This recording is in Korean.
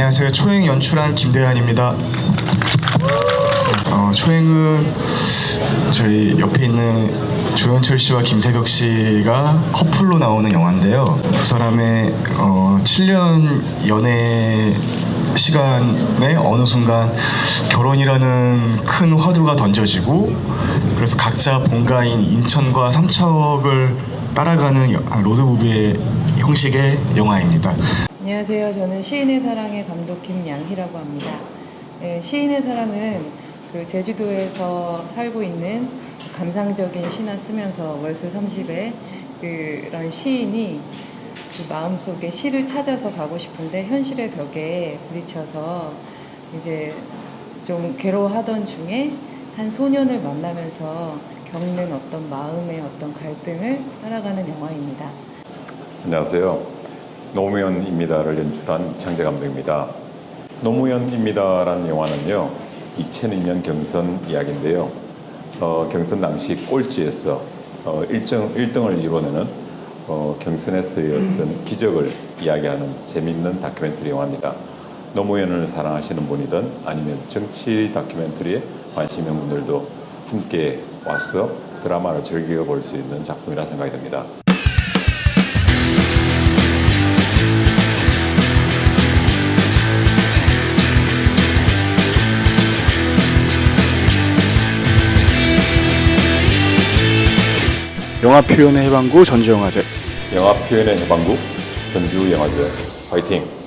안녕하세요. 초행 연출한 김대한입니다. 어, 초행은 저희 옆에 있는 조현철 씨와 김세벽 씨가 커플로 나오는 영화인데요. 두 사람의 어, 7년 연애 시간에 어느 순간 결혼이라는 큰 화두가 던져지고 그래서 각자 본가인 인천과 삼척을 따라가는 여- 아, 로드무비의 형식의 영화입니다. 안녕하세요. 저는 시인의 사랑의 감독 김양희라고 합니다. 예, 시인의 사랑은 그 제주도에서 살고 있는 감상적인 시나 쓰면서 월수 30의 그런 시인이 그 마음속에 시를 찾아서 가고 싶은데 현실의 벽에 부딪혀서 이제 좀 괴로워하던 중에 한 소년을 만나면서 겪는 어떤 마음의 어떤 갈등을 따라가는 영화입니다. 안녕하세요. 노무현입니다를 연출한 이창재 감독입니다. 노무현입니다라는 영화는요, 2002년 경선 이야기인데요. 어, 경선 당시 꼴찌에서 어, 1등, 1등을 이뤄내는 어, 경선에서의 어떤 기적을 이야기하는 재밌는 다큐멘터리 영화입니다. 노무현을 사랑하시는 분이든 아니면 정치 다큐멘터리에 관심 있는 분들도 함께 와서 드라마를 즐겨 볼 수 있는 작품이라 생각이 듭니다. 영화 표현의 해방구 전주영화제 영화 표현의 해방국 전주 영화제 화이팅!